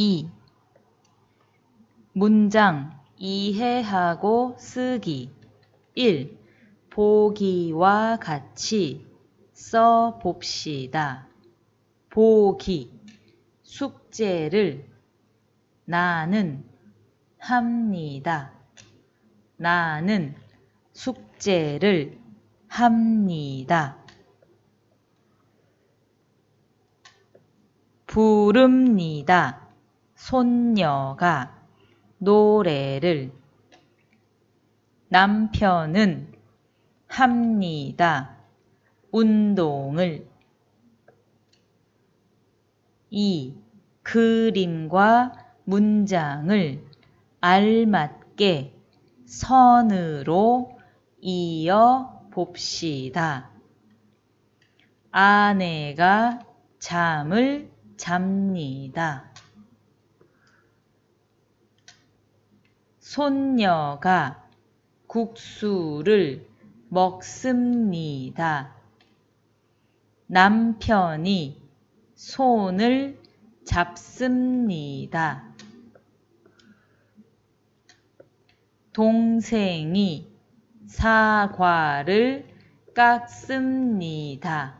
2. 문장 이해하고 쓰기 1. 보기와 같이 써 봅시다. 보기 숙제를 나는 합니다. 나는 숙제를 합니다. 부릅니다. 손녀가 노래를 남편은 합니다. 운동을 2. 그림과 문장을 알맞게 선으로 이어 봅시다. 아내가 잠을 잡니다. 손녀가 국수를 먹습니다. 남편이 손을 잡습니다. 동생이 사과를 깎습니다.